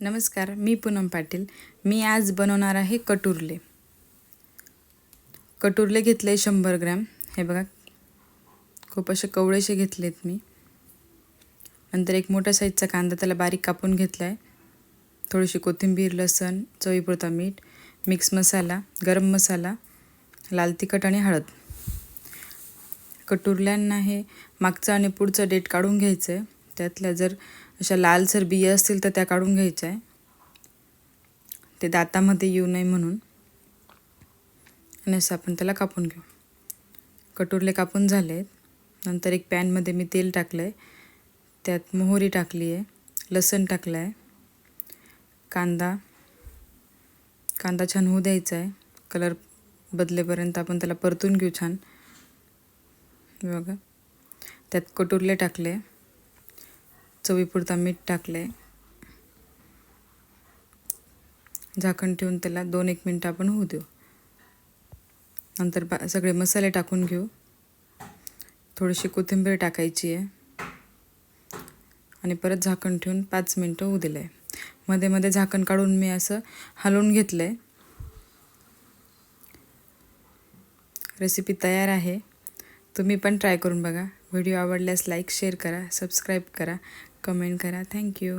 नमस्कार मी पूनम पाटील. मी आज बनवणार आहे कटुरले. कटुरले घेतले शंभर ग्रॅम. हे बघा खूप असे कवळेसे घेतलेत मी. नंतर एक मोठ्या साईजचा कांदा त्याला बारीक कापून घेतला आहे थोडीशी कोथिंबीर लसण चवीपुरता मीठ मिक्स मसाला गरम मसाला लाल तिखट आणि हळद. कटुरल्यांना हे मागचं आणि पुढचं डेट काढून घ्यायचं आहे त्यातल्या जर अशा लालसर बिया असतील तर त्या काढून घ्यायच्या आहे. ते दातामध्ये येऊ नये म्हणून. आणि असं आपण त्याला कापून घेऊ. कटुरले कापून झाले आहेत. नंतर एक पॅनमध्ये मी तेल टाकलं आहे त्यात मोहरी टाकली आहे. लसण टाकलं आहे. कांदा. कांदा छान होऊ द्यायचा आहे. कलर बदलेपर्यंत आपण त्याला परतून घेऊ छान. बघा. त्यात कटुरले टाकले. चवीपुरता मीठ टाकलं आहे झाकण ठेवून त्याला दोन एक मिनटं आपण होऊ देऊ. नंतर बा सगळे मसाले टाकून घेऊ. थोडीशी कोथिंबीर टाकायची आहे. आणि परत झाकण ठेवून पाच मिनटं होऊ दिलं आहे मध्ये मध्ये झाकण काढून मी असं हलवून घेतलं आहे रेसिपी तयार आहे. तुम्ही पण ट्राय करून बघा. व्हिडिओ आवडल्यास लाईक शेअर करा सबस्क्राईब करा कमेंट करा. Thank you